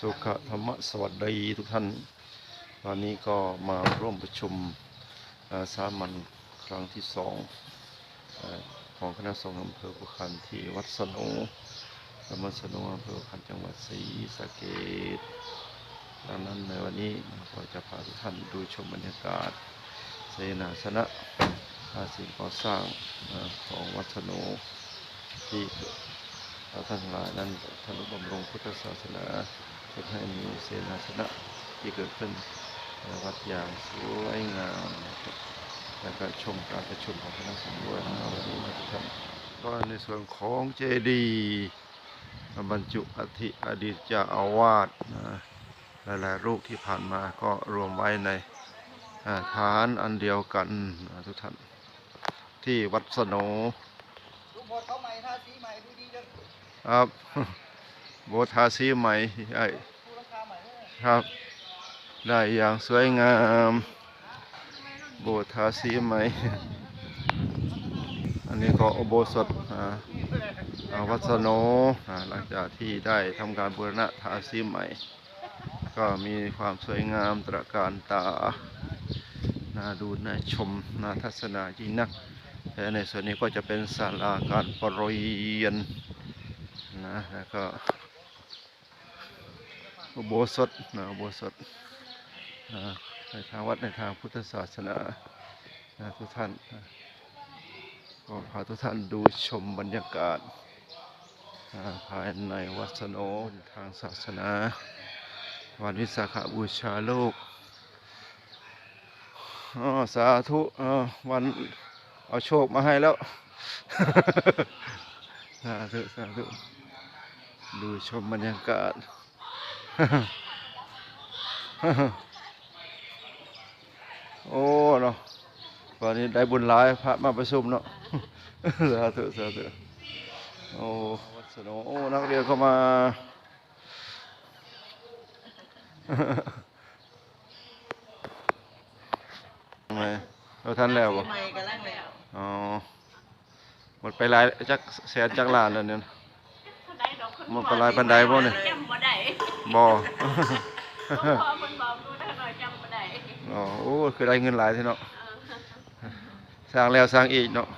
สุขธรรมสวัสดีทุกท่าน วันนี้ก็มาร่วมประชุมอ่อสามัญครั้งที่สองอของคณะสงฆ์อำเภอปุคันที่วัดสโนตำบลสโนอำเภอปุคันจังหวัดศรีสะเกษดังนั้นในวันนี้ก็จะพาทุกท่านดูชมบรรยากาศเสนาสนะอาสิ่งก่อสร้างอของวัดสโนที่ เราท่านหลายนั้นทนุบำรุงพุทธศาสนาเพื่อให้มีเสนาสนะที่เกิดขึ้นวัดอย่างสวยงามนะครับแล้วก็ชมการประชุมของคณะสงฆ์ด้วยนะวันนี้นะทุกท่านก็ในส่วนของเจดีย์บรรจุอธิอดีตเจ้าอาวาสนะหลายๆรูปที่ผ่านมาก็รวมไว้ในฐานอันเดียวกันนะทุกท่านที่วัดสโน ลุงพลเขาใหม่ทาสีใหม่ดูดีจัง ครับโบทาสีใหม่ไอ้ดูราคาใหม่ด้วยครับ ได้อย่างสวยงาม โบทาสีใหม่ อันนี้ก็อุโบสถอ่าวัสโนหลังจากที่ได้ทำการบูรณะทาสีใหม่ ก็มีความสวยงามตระการตาน่าดูน่าชมน่าทัศนาจริงนักและในส่วนนี้ก็จะเป็นศาลาการประเรียน นะแล้วก็อุโบสถนะอุโบสถในทางวัดในทางพุทธศาสนานะทุกท่านก็พาทุกท่านดูชมบรรยากาศภายในวัดสโนทางศาสนา วันวิสาขบูชาโลกสาธุวันเอาโชคมาให้แล้ว สาธุสาธุ ดูชมบรรยากาศโอ้เนาะวันนี้ได้บุญหลายพระมาประชุมเนาะสาธุสาธุโอ้วัดสนโอ้นักเรียนเข้ามาทำไมเราทันแล้วบ่ใหม่กันแล้วแล้วอ๋อหมดไปหลายจักแสนจักล้านแล้วเนี่ย มันเป็นลายบันไดบ่เนี่ยจำบ่ได้บ่พอเพิ่นบอกดูได้หน่อยจำบ่ได้อ๋อโอ้คือได้เงินหลายทีเนาะสร้างแล้วสร้างอีกเนาะ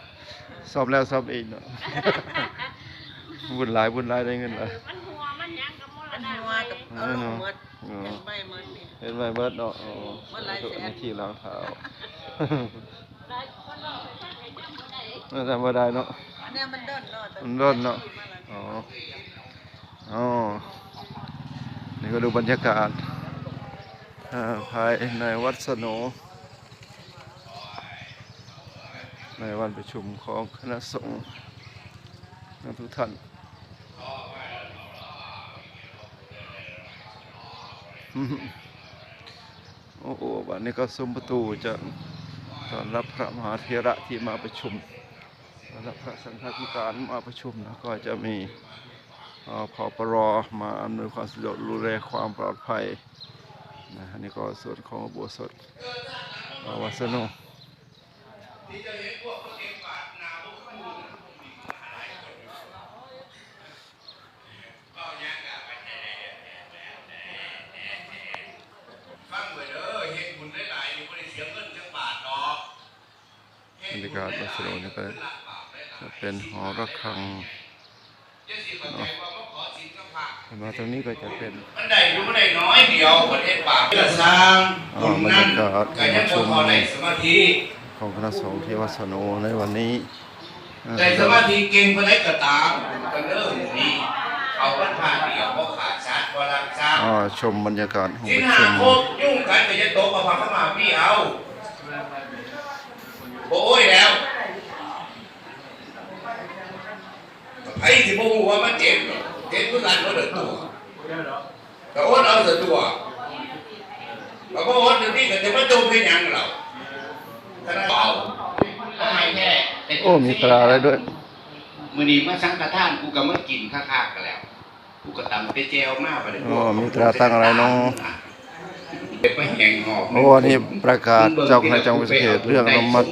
ซ่อมแล้วซ่อมอีกเนาะบุญหลายบุญหลายได้เงินหลายมันหัวมันหยังกับมรมันณะหัวไว้กับเอาลงหมดอ๋อเห็นใบหมดนี่เห็นไหมเบิดเนาะอ๋อมันหลายแสนในที่ล้างเท้าหลายคนบอกให้ฟังให้จำบ่ได้น่าจะบ่ได้เนาะอันเนี้ยมันเดินเนาะแต่มันเดินเนาะอ๋อ อ๋อนี่ก็ดูบรรยากาศภายในวัดสโนในวันประชุมของคณะสงฆ์นะทุกท่านโอ้โหวันนี้ก็ซุ้มประตูจะต้อนรับพระมหาเถระที่มาประชุมต้อนรับพระสังฆาธิการมาประชุมนะก็จะมี พอปรอมาอำนวยความสะดวกดูแลความปลอดภัยนะนนี้ก็ส่วนของโบสถวัสนุฟังไว้เด้อเฮ็ดบุญหลายๆนี่บ่ได้เสียเงินจักาทดอกบรรยากาศวัสนุนี่ก็จะเป็นหอระฆังเข้าใมาตรงนี้ก็จะเป็นมันได้อยู่บ่ได้น้อยเดียวประเทศบาปเพื่อสร้างบุญนั้นอ๋อบรรยากาศก็ยังบ่พอได้สมาธิของคณะสงฆ์ที่วัดสนุในวันนี้อ่าได้สมาธิเก่งบ่ได้ก็ตามก็เริ่มนี่เอาวันพระเดียวบ่ขาดชาติบ่รักษาอ่าชมบรรยากาศของสิประหาชุมโคกยุ่งกันก็จะตกเอาพระเข้ามาพี่เอาโอ้ยแล้วไอ้ที่บ่ฮู้ว่ามันเจ็บ เนาะเจ็บคือกันบ่เด้อตัวก็อดเอาแต่ตัวเราก็อดเดี๋ยวนี้ก็จะมาจมเป็นหยังเราถ้าเราเอาทำไมแค่แต่โอ้มีปลาอะไรด้วยมือนี้มาสังฆทานกูก็มากินข้าวๆกันแล้วกูก็ตำไปเจลมากไปเลยอ๋อมีตราตั้งอะไรเนาะเด็กไปแห่งหอบโอ้อันนี้ประกาศเจ้าคณะจังหวัดศรีสะเกษเรื่องระมัด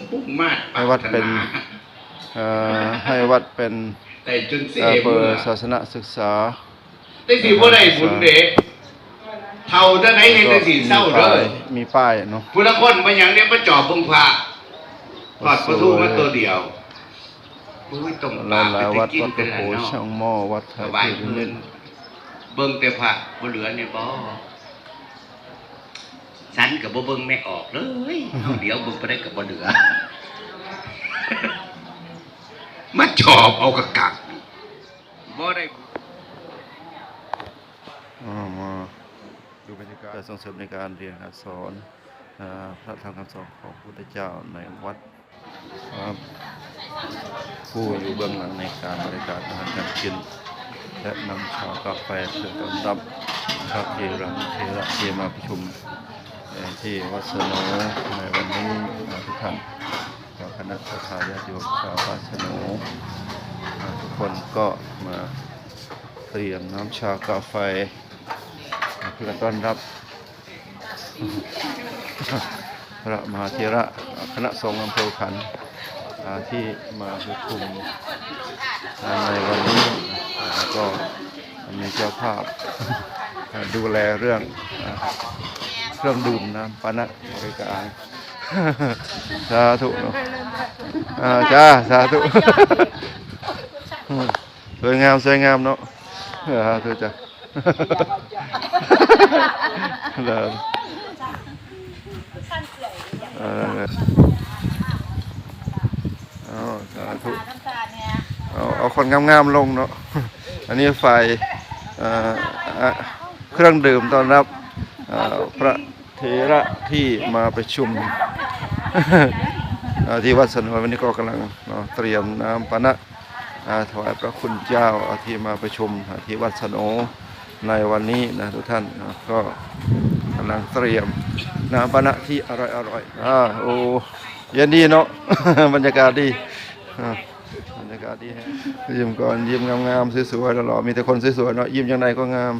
ให้วัดเป็นเอ่อให้วัดเป็น แต่จนเสียเอ่อเปิเบื่ดอศาสนศึกษาได้สิว่าได้บุญเด็กเท่าจะไหนเห็นแต่สีเศร้ามีเด้ป้าอยมีป้ายเนาะผู้ละคนมาอย่างเนี้ยมาจอบเบิ่งพระทอดประตูมาตัวเดียวอุ้ยต้มปหลาลายหลายๆวัดไปกินวัดกักระนโหนะเนาะช่างหม้อวัดไทสยบายพิเงิรินนเบิ่งแต่พระบ่เหลือเนี่ยบ่ฉันก็บ่เบิ่งไม่ออกเลยเอาเดี๋ยวเบิ่งไปได้ก็บ่เหลือมาจอบเอากระกักบ่ได้ อ่ามา ดูบรรยากาศส่งเสริมในการเรียนการสอนพระธรรมคำสอนของพระพุทธเจ้าในวัดครับผู้อยู่เบื้องหลังในการบริการอาหารการกิน และนำชากาแฟเพื่อต้อนรับพระเทระเทระที่มาประชุมที่วัดสนในวันนี้ทุกท่านชาวคณะสัตยาติโยมชาววัดสนอ่าทุกคนก็มาเตรียมน้ำชากาแฟเพื่อต้อนรับ พระมหาเถระคณะสงฆ์อำเภอขันที่มาประชุมอ่าในวันนี้ก็มีเจ้าภาพดูแลเรื่องเครื่องดื่มน้ำปานะบริการสาธุเนาะจ้าสาธุสวยงามสวยงามเนาะสาธุจ้ะเดิน เออเอาสาธุเอาเอาคนงามๆลงเนาะ อันนี้ฝ่ายเครื่องดื่มต้อนรับพระเถระที่มาประชุมที่วัดสนวนวันนี้ก็กำลังเตรียมน้ำปนะถวายพระคุณเจ้าที่มาประชุมที่วัดสนในวันนี้นะทุกท่านนะก็ กำลังเตรียมน้ำปานะที่อร่อยอร่อยๆอ่าโอ้เย็นดีเนาะบรรยากาศดีบรรยากาศดีฮะยิ้มก่อนยิ้มงามๆสวยๆหล่อๆมีแต่คนสวยๆเนาะยิ้มยังไงก็งาม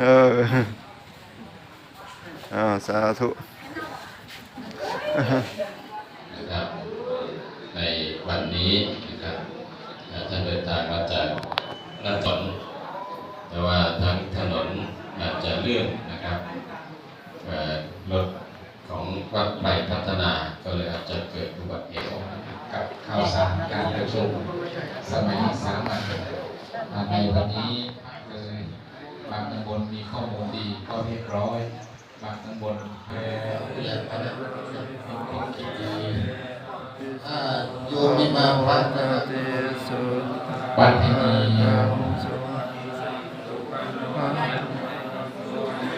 เอออ้าสาธุนะครับในวันนี้นะครับท่านเดินทางมาจาก นครแต่ว่าทางถนนอาจจะเลื่อนนะครับเอ่อรถของวัดไปพัฒนาก็เลยอาจจะเกิดอุบัติเหตุกับข่าวสารการประชุมสมัยสามัญในวันนี้เลยบางตำบลมีข้อมูลดีก็เรียบร้อย บางตำบลเอ่อเรียกอะไรเป็นคนคิดดีอ่าโยมมีมาวัดนะ วัดที่มี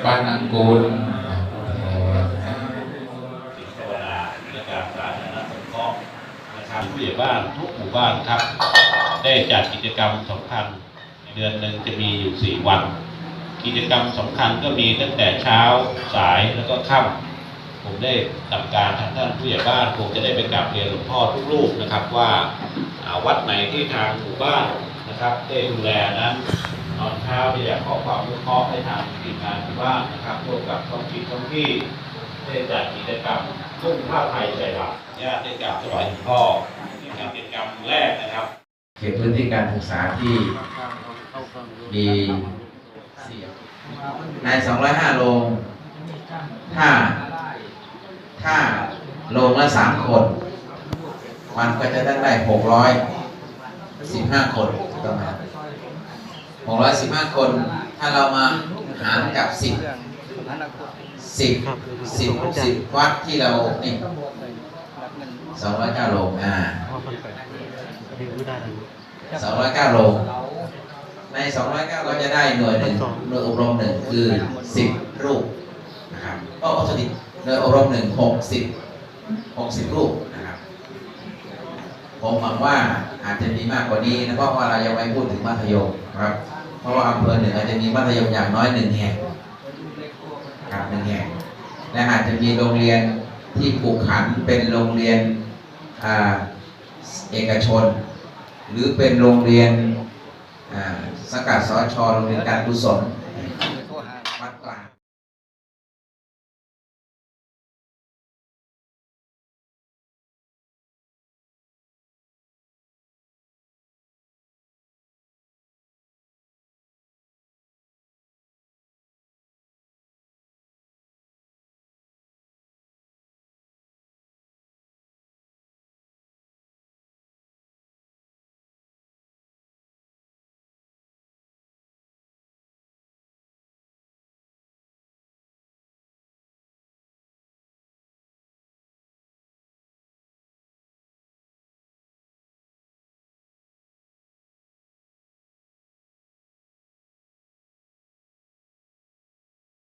บ้านังกูลเทวดาและการสาธารณสงเคราะห์นะครับผู้ใหญ่บ้านทุกหมู่บ้านครับ ได้จัดกิจกรรมสำคัญเดือนหนึ่งจะมีอยู่สี่วัน กิจกรรมสำคัญก็มีตั้งแต่เช้าสายแล้วก็ค่ำ ผมได้ทำการทางท่านผู้ใหญ่บ้านคงจะได้ไปกราบเรียนหลวงพ่อทุกรูปนะครับว่าวัดไหนที่ทางหมู่บ้านนะครับได้ดูแลนั้นตอนเช้าอยากขอความรู้เคราะให้ทางทีมงานหมู่บ้านนะครับร่วมกับท้องถิ่นท้องที่ได้จัดกิจกรรมนุ่งผ้าไทยใส่บาตรญาติได้กราบถวายหลวงพ่อนี่ครับกิจกรรมแรกนะครับเขตพื้นที่การศึกษาที่มีใน205โรงถ้า ถ้าโรงละสามคน มันก็จะได้ได้615คนถูกต้องไหมครับ615คน ถ้าเรามาหารกับ10 10 10 10วัดที่เรานี่209โรงอ่าสองร้อยเก้าโลในสองร้อยเก้าก็จะได้หน่วยหนึ่งหน่วยอบรมหนึ่งคือสิบรูปนะครับก็ปกติ หน่วยอบรมหนึ่งหกสิบหกสิบรูปนะครับ ผมหวังว่าอาจจะมีมากกว่านี้นะเพราะว่าเรายังไม่พูดถึงมัธยมนะครับ เพราะว่าอำเภอหนึ่งอาจจะมีมัธยมอย่างน้อยหนึ่งแห่งครับหนึ่งแห่งและอาจจะมีโรงเรียนที่ผูกขันเป็นโรงเรียนอเอกชน หรือเป็นโรงเรียนสังกัดสชโรงเรียนการกุศล